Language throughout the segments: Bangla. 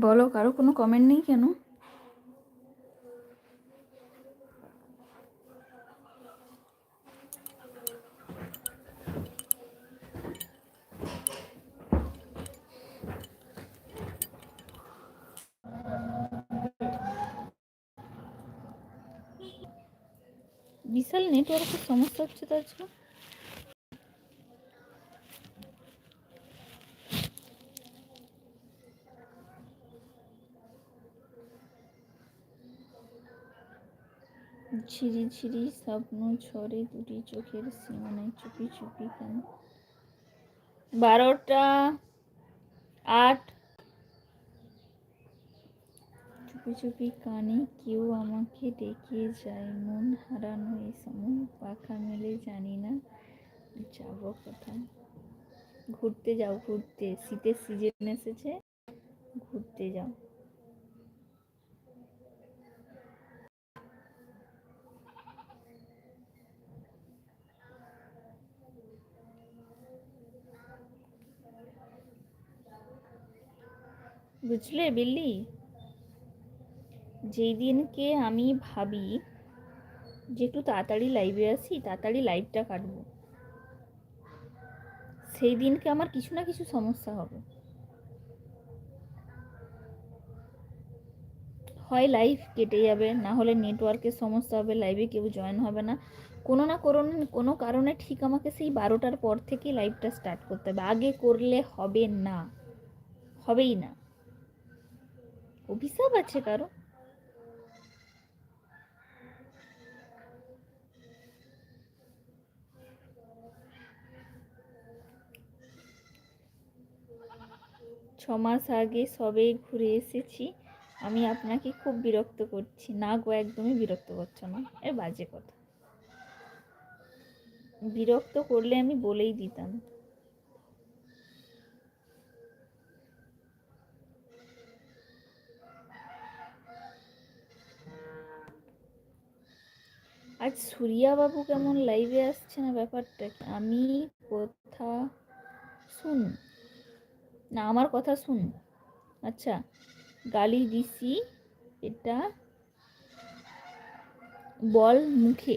বলো কারও কোনো কমেন্ট নেই কেন? বিশাল নেটওয়ার্কের সমস্যা হচ্ছে তার আজকে ঝিরি ঝিরি স্বপ্ন ঝরে দুটি চোখের সীমানায় চুপি চুপি কেন? বারোটা আট। চুপি চুপি কানে কেউ আমাকে ডেকে যায়, মন হারানো এই সময় পাখা মেলে জানি না, যাব কোথায়? ঘুরতে যাও, ঘুরতে। শীতের সিজন এসেছে, ঘুরতে যাও। বুঝলে বিল্লি? যেই দিনকে আমি ভাবি যে একটু তাড়াতাড়ি লাইভে আসি তাড়াতাড়ি লাইভটা কাটব। সেই দিনকে আমার কিছু না কিছু সমস্যা হবে। হয় লাইভ কেটে যাবে, না হলে নেটওয়ার্কের সমস্যা হবে লাইভে কেউ জয়েন হবে না। কোনো না কোনো কোনো কারণে ঠিক আমাকে সেই বারোটার পর থেকে লাইভটা স্টার্ট করতে হবে। আগে করলে হবে না, হবেই না। অভিশাপ আছে কারও? ছ মাস আগে সবে ঘুরে এসেছি। আমি আপনাকে খুব বিরক্ত করছি। না গো, একদমই বিরক্ত করছ না। এ বাজে কথা। বিরক্ত করলে আমি বলেই দিতাম। আজ বাবু কেমন লাইভে আসছে না ব্যাপারটা? আমি কথা শুন। না, আমার কথা শুন। আচ্ছা গালি দিছি, এটা বল মুখে।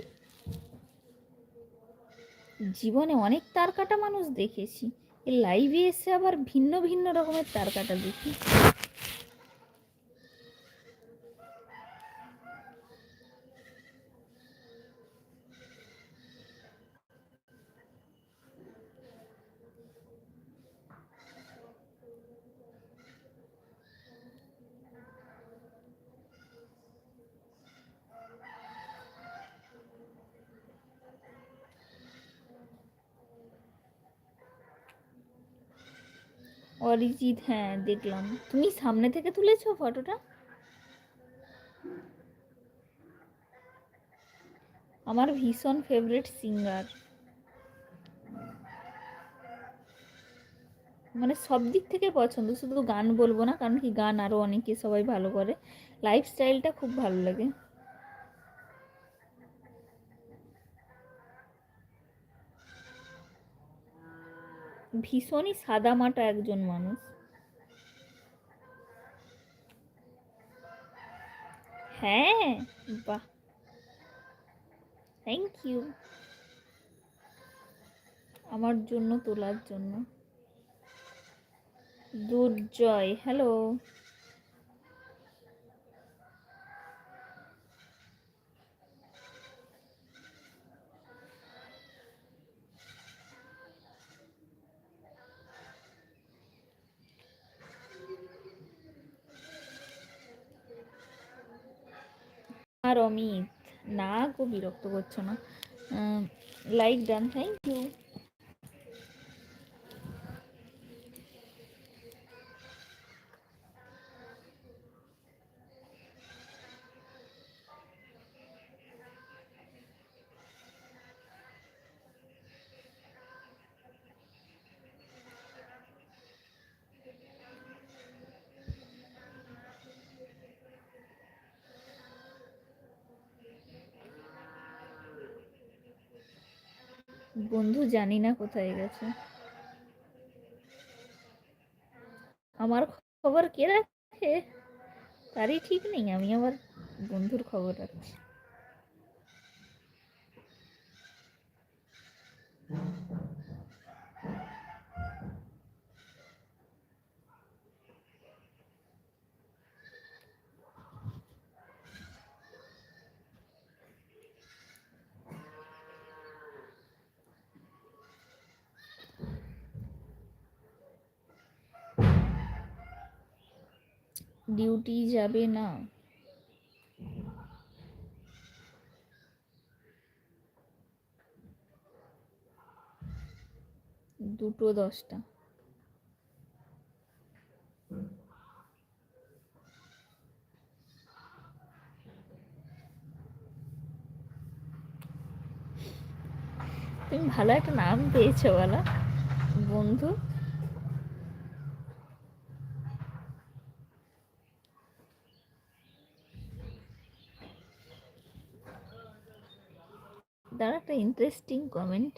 জীবনে অনেক তারকাটা মানুষ দেখেছি। লাইভে এসে আবার ভিন্ন ভিন্ন রকমের তারকাটা দেখি। অরিজিৎ হ্যাঁ দেখলাম। তুমি সামনে থেকে তুলেছো ফটোটা? আমার ভীষণ ফেভারিট সিঙ্গার মানে সব দিক থেকে পছন্দ, শুধু গান বলব না, কারণ কি গান আরও অনেকে সবাই ভালো করে। লাইফস্টাইলটা খুব ভালো লাগে। ভীষণই সাদামাটা একজন মানুষ। হ্যাঁ বাহ। থ্যাংক ইউ আমার জন্য তোলার জন্য। দুর্জয় হ্যালো আর অমিত না গো করছ না। লাইক ডান থ্যাংক ইউ বন্ধু জানি না কোথায় গেছে। আমার খবর কে রাখে? তারই ঠিক নেই, আমি আমার বন্ধুর খবর রাখছি। ডিউটি যাবে না। দুটো দশটা। তুমি ভালো একটা নাম পেয়েছ বলা। বন্ধু। দাঁড়া, একটা ইন্টারেস্টিং কমেন্ট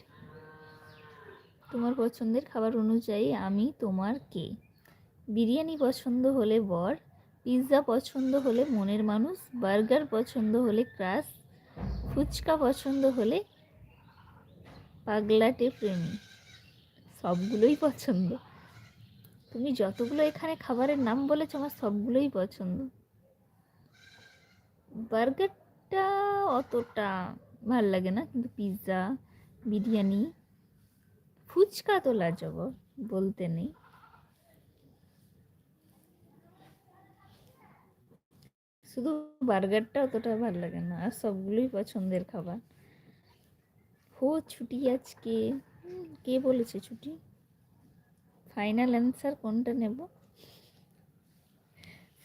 তোমার পছন্দের খাবার অনুযায়ী আমি তোমার কে? বিরিয়ানি পছন্দ হলে বর পিৎজা পছন্দ হলে মনের মানুষ বার্গার পছন্দ হলে ক্রাশ, ফুচকা পছন্দ হলে পাগলাটে প্রেমী। সবগুলোই পছন্দ। তুমি যতগুলো এখানে খাবারের নাম বলেছ, আমার সবগুলোই পছন্দ। বার্গারটা অতটা ভালো লাগে না? কিন্তু পিৎজা বিরিয়ানি, ফুচকা তো লাজব, বলতে নেই। শুধু বার্গারটা অতটা ভালো লাগে না, আর সবগুলোই পছন্দের খাবার। হো, ছুটি আজকে। কে বলেছে ছুটি? ফাইনাল অ্যান্সার কোনটা নেব?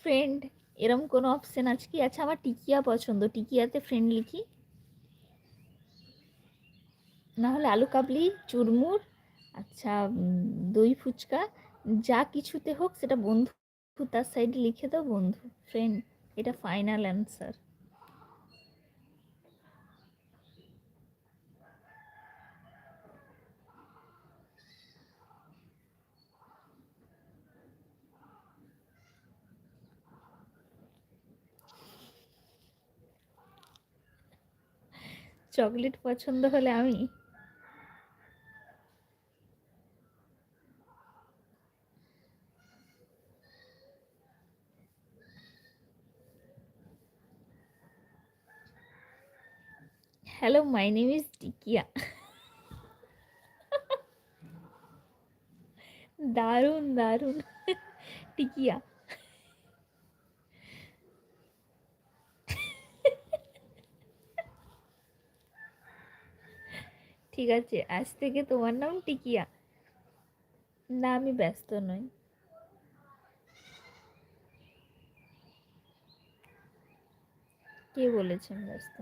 ফ্রেন্ড, এরম কোনো অপশান আছে কি? আচ্ছা আমার টিকিয়া পছন্দ। টিকিয়াতে ফ্রেন্ড লিখি। না হলে আলু কাবলি, চুরমুর আচ্ছা দই ফুচকা, যা কিছুতে হোক সেটা বন্ধু, তার সাইডে লিখে দাও বন্ধু ফ্রেন্ড এটা ফাইনাল অ্যান্সার চকলেট পছন্দ হলে আমি hello my name is Tikiya দারুণ দারুণ। টিকিয়া ঠিক আছে, আজ থেকে তোমার নাম টিকিয়া না, আমি ব্যস্ত নই। কে বলেছেন ব্যস্ত?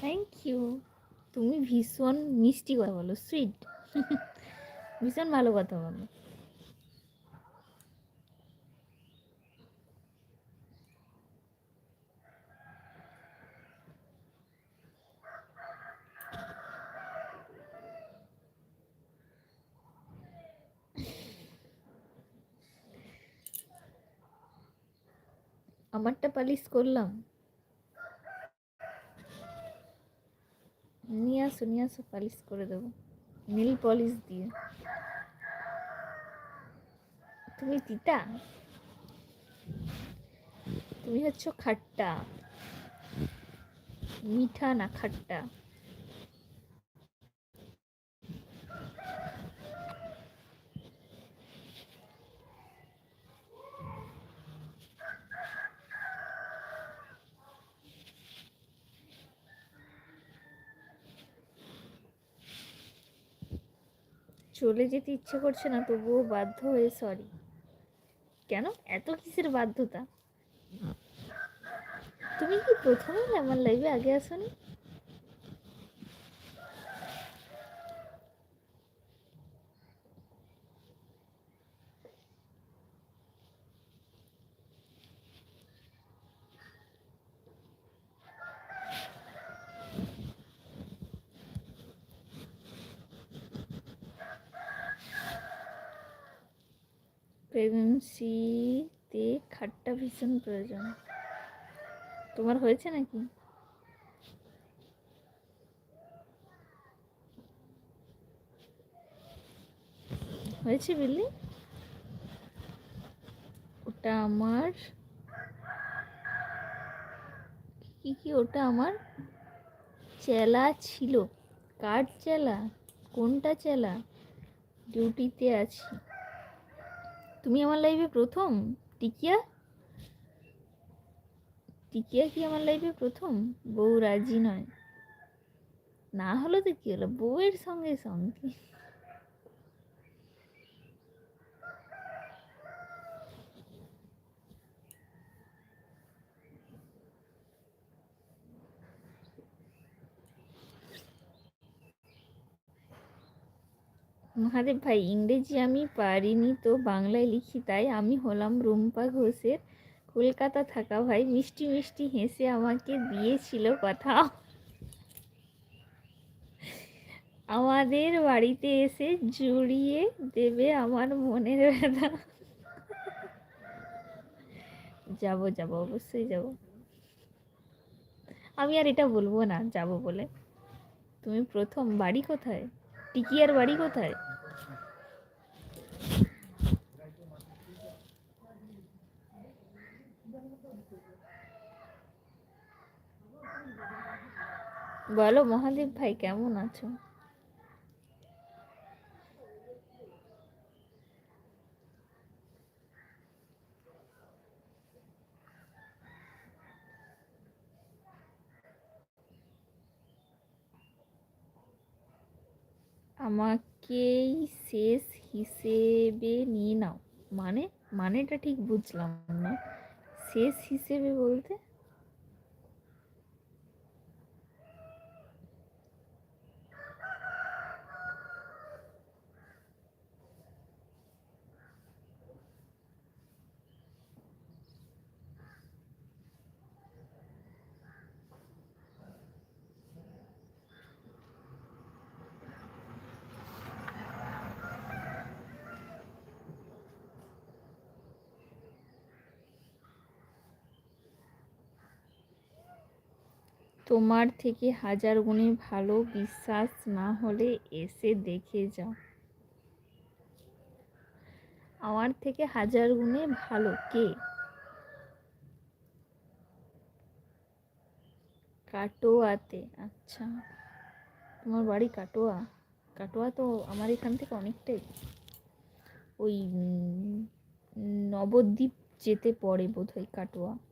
থ্যাংক ইউ তুমি ভীষণ মিষ্টি কথা বলো সুইট ভীষণ ভালো কথা বলো। আমারটা পালিশ করলাম। নিয়ে আসো নিয়ে আসো পালিশ করে দেবো। নীল পলিশ দিয়ে। তুমি তিতা? তুমি হচ্ছ খাট্টা। মিঠা না খাট্টা? চলে যেতে ইচ্ছে করছে না, তবুও বাধ্য হয়ে সরি কেন? এত কিসের বাধ্যতা? তুমি কি প্রথমেই আমার লাইভে আগে আসনি প্রেগনেন্সিতে খাট্টা ভীষণ প্রয়োজন। তোমার হয়েছে নাকি? হয়েছে বিল্লি ওটা আমার। কি কি ওটা আমার? চেলা ছিল। কার চেলা? কোনটা চেলা? ডিউটিতে আছি। তুমি আমার লাইফে প্রথম? টিকিয়া? টিকিয়া কি আমার লাইফে প্রথম? বউ রাজি নয়। না হলো তো কি হলো? বউয়ের সঙ্গে সঙ্গে। মহাদেব ভাই, ইংরেজি আমি পারিনি তো বাংলায় লিখি, তাই আমি হলাম রুম্পা ঘোষের কলকাতা থাকা ভাই মিষ্টি মিষ্টি হেসে আমাকে দিয়েছিল কথা। আমাদের বাড়িতে এসে জুড়িয়ে দেবে আমার মনের ব্যথা। যাব যাব, অবশ্যই যাব। আমি আর এটা বলব না, যাব বলে। তুমি প্রথম বাড়ি কোথায়? টিকিয়ার বাড়ি কোথায়? বলো মহাদেব ভাই, কেমন আছো? আমাকেই শেষ হিসেবে নিয়ে নাও। মানে মানেটা ঠিক বুঝলাম না। শেষ হিসেবে বলতে? তোমার থেকে হাজার গুণে ভালো বিশ্বাস না হলে এসে দেখে যাও। আমার থেকে হাজার গুণে ভালো কে? কাটোয়াতে আচ্ছা। তোমার বাড়ি কাটোয়া? কাটোয়া তো আমার এখান থেকে অনেকটাই। ওই নবদ্বীপ যেতে পড়ে বোধহয় কাটোয়া।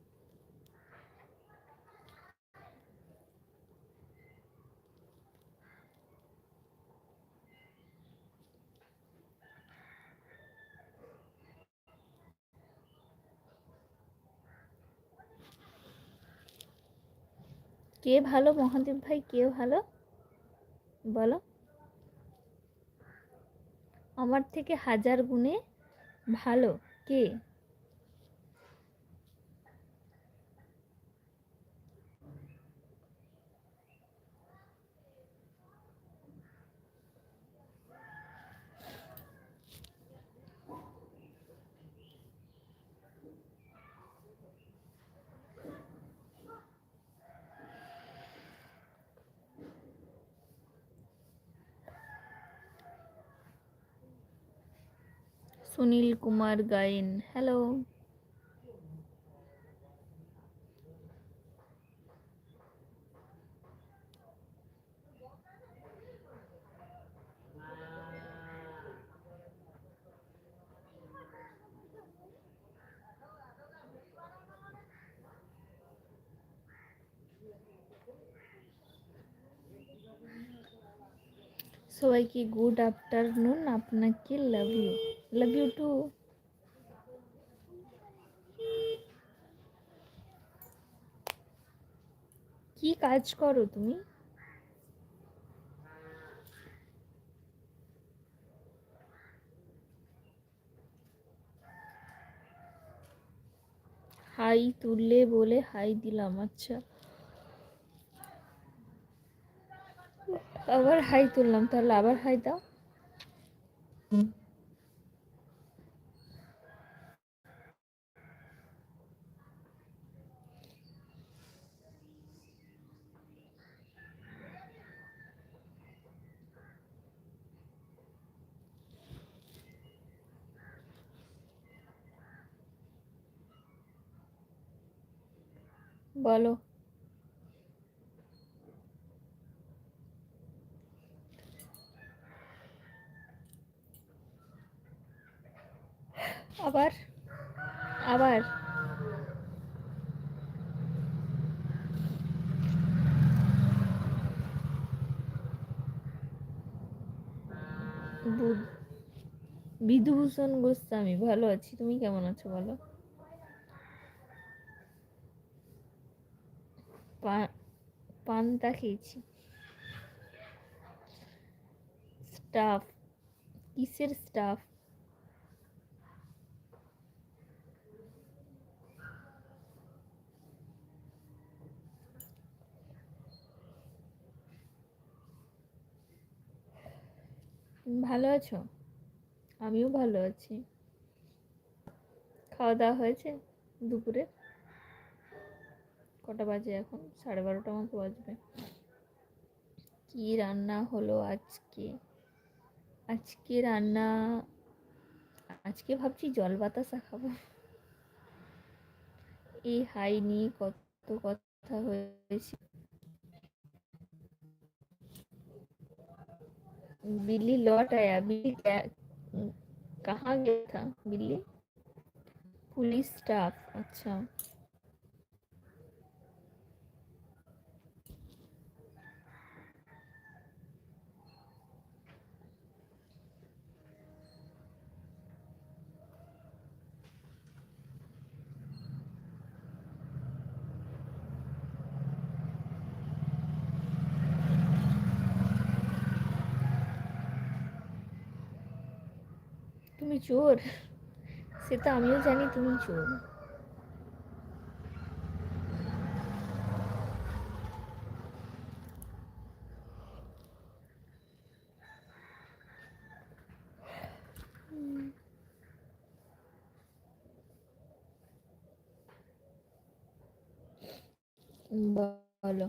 কে ভালো? মহাদেব ভাই কে ভালো? বলো। আমার থেকে হাজার গুণে ভালো কে? सुनील कुमार गायन। हेलो सो आई की गुड आफ्टरनून आप love you love you too কি কাজ করো তুমি? হাই তুললে বলে হাই দিলাম আচ্ছা। আবার হাই তুললাম, তাহলে আবার হাই দাও। বলো। আবার আবার। বুধ বিধুভূষণ গোস্বামী ভালো আছি। তুমি কেমন আছো বলো? পান্তা খেয়েছি। স্টাফ কিসের স্টাফ ভালো আছো? আমিও ভালো আছি। খাওয়া দাওয়া হয়েছে দুপুরে? কটা বাজে এখন সাড়ে বারোটা মতো বাজবে কি রান্না হলো আজকে আজকে রান্না আজকে ভাবছি জল বাতাসা খাবো এই হাই নিয়ে কত কথা হয়েছে बिल्ली लौट आया बिल्ली क्या कहाँ गया था बिल्ली पुलिस स्टाफ अच्छा তুমি চোর সে তো আমিও জানি তুমি চোর বলো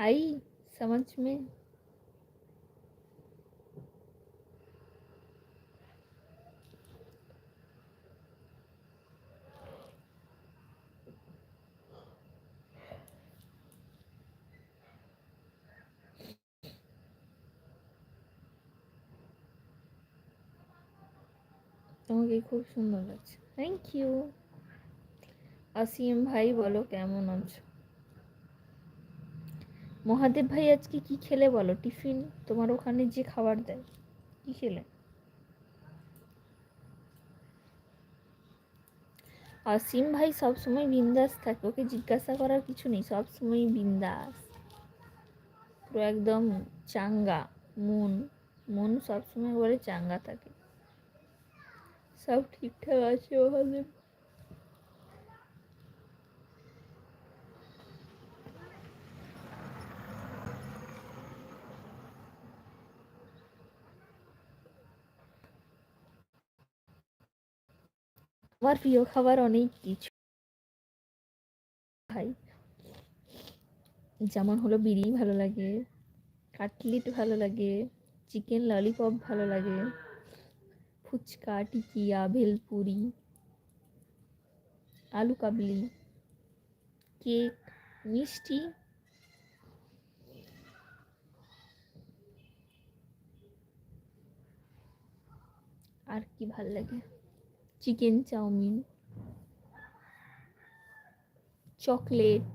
आई समझ में তোমাকে খুব সুন্দর লাগছে থ্যাংক ইউ অসীম ভাই বলো কেমন আছো মহাদেব ভাই আজকে কি খেলে বলো? টিফিন? তোমার ওখানে যে খাবার দেয়, কি খেলে? অসীম ভাই সবসময় বিন্দাস থাকে, ওকে জিজ্ঞাসা করার কিছু নেই সবসময় বিন্দাস। পুরো একদম চাঙ্গা, মন মন সবসময় বলে চাঙ্গা থাকে। সব ঠিকঠাক আছে মহাদেব? আমার প্রিয় খাবার অনেক কিছু। খাই যেমন হলো বিরিয়ানি ভালো লাগে, কাটলেট ভালো লাগে, চিকেন ললিপপ ভালো লাগে, ফুচকা, টিকিয়া, ভেলপুরি, আলু কাবলি, কেক, মিষ্টি। আর কি ভালো লাগে? চিকেন চাউমিন, চকলেট,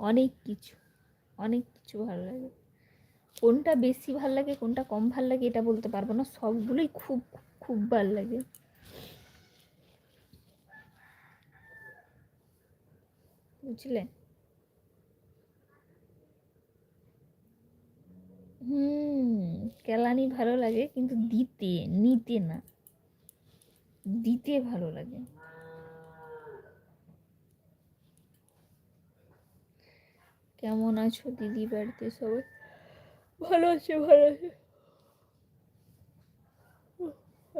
অনেক কিছু অনেক কিছু ভালো লাগে। কোনটা বেশি ভালো লাগে, কোনটা কম ভালো লাগে এটা বলতে পারব না, সবগুলোই খুব খুব ভালো লাগে। বুঝলে? হুম, কেলানি ভালো লাগে কিন্তু দিতে, নিতে না। দিতে ভালো লাগে। কেমন আছো দিদি বাড়িতে সবাই? ভালো আছে ভালো আছে।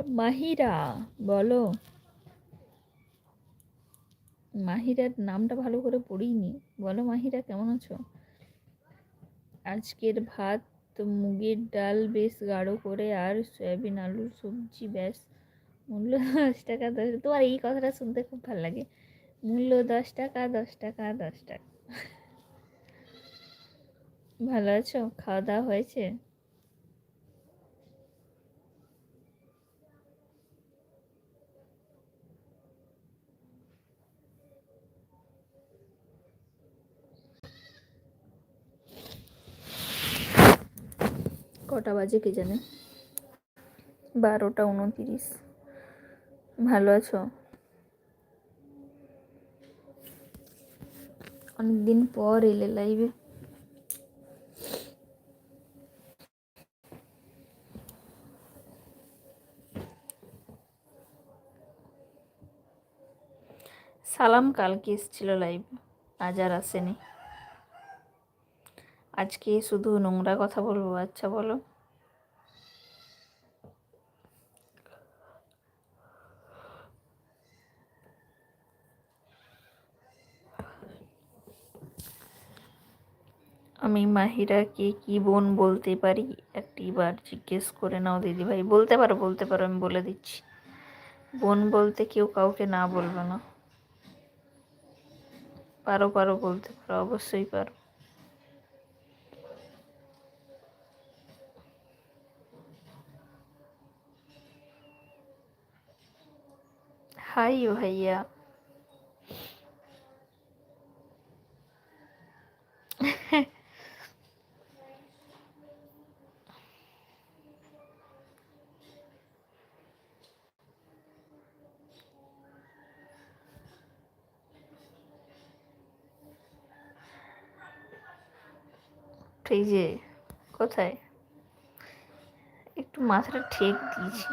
মাহিরা, বলো। মাহিরার নামটা ভালো করে পড়িনি। বলো মাহিরা, কেমন আছো? আজকের ভাত, মুগের ডাল, বেশ গাঢ় করে, আর সয়াবিন, আলুর সবজি, ব্যাস। মূল্য দশ টাকা, দশ তোমার এই কথাটা শুনতে খুব ভালো লাগে। মূল্য দশ টাকা দশ টাকা দশ টাকা। ভালো আছো? খাওয়া দাওয়া হয়েছে? কটা বাজে কে জানে? বারোটা উনতিরিশ। ভালো আছো? অনেকদিন পর এলে লাইভে সালাম কালকে এসেছিল লাইভ আজ আর আসেনি। আজকে শুধু নোংরা কথা বলব আচ্ছা বলো। আমি মাহিরাকে কি বোন বলতে পারি? একটিবার জিজ্ঞেস করে নাও, দিদিভাই। বলতে পারো বলতে পারো, আমি বলে দিচ্ছি। বোন বলতে কেউ কাউকে না বলবে না। পারো পারো, বলতে পারো, অবশ্যই পারো। হাই ভাইয়া। এই যে কোথায়? একটু মাথাটা ঠেক দিয়েছি।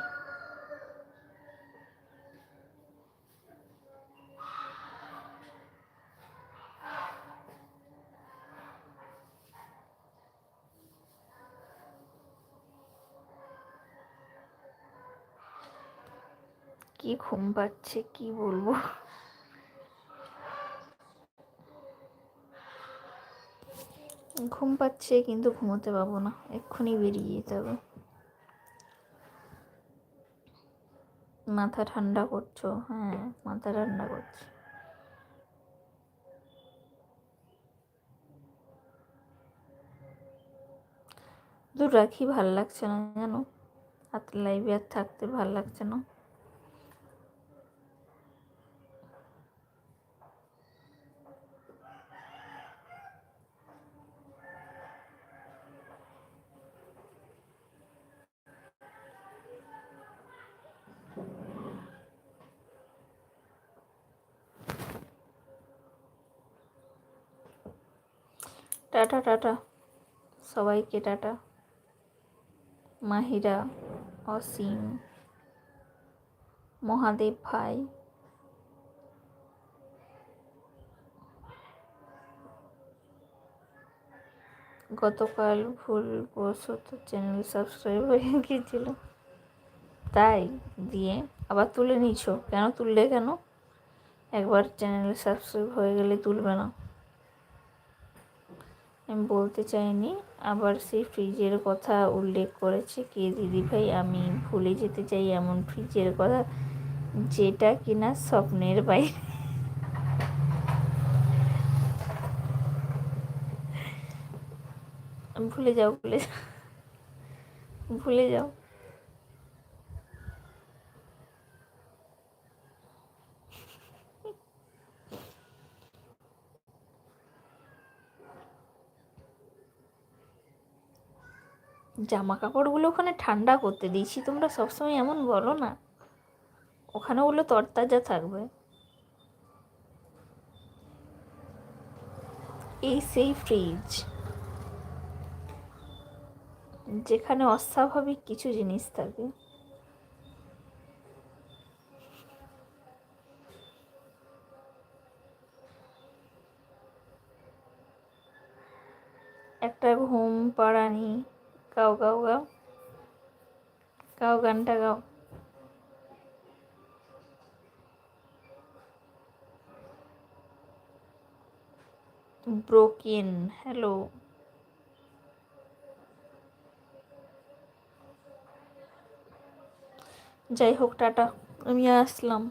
কি ঘুম পাচ্ছে কি বলব? ঘুম পাচ্ছে কিন্তু ঘুমোতে পাবো না। এক্ষুনি বেরিয়ে যেতে হবে। মাথা ঠান্ডা করছ? হ্যাঁ মাথা ঠান্ডা করছ। দূর রাখি ভালো লাগছে না জানো? হাত লাইভে আর থাকতে ভালো লাগছে না। Tata tata. সবাইকে টাটা। মাহিরা, অসীম, মহাদেব ভাই। গতকাল ভুলবশত চ্যানেল সাবস্ক্রাইব হয়ে গিয়েছিল। তাই দিয়ে আবার তুলে নিছ। কেন তুললে কেন? একবার চ্যানেল সাবস্ক্রাইব হয়ে গেলে তুলবে না। আমি বলতে চাইনি। আবার সেই ফ্রিজের কথা উল্লেখ করেছে কে? দিদিভাই, আমি ভুলে যেতে চাই এমন ফ্রিজের কথা, যেটা কিনা স্বপ্নের বাইরে। ভুলে যাও ভুলে যাও। ভুলে যাও। জামা কাপড়গুলো ওখানে ঠান্ডা করতে দিয়েছি, তোমরা সবসময় এমন বলো না। ওখানে ওগুলো তরতাজা থাকবে। এই সেই ফ্রিজ যেখানে অস্বাভাবিক কিছু জিনিস থাকে। একটা ঘুম পাড়ানি গাও গাও গাও। গাও গানটা গাও। Broken hello. যাই হোক টাটা। আমি আসলাম।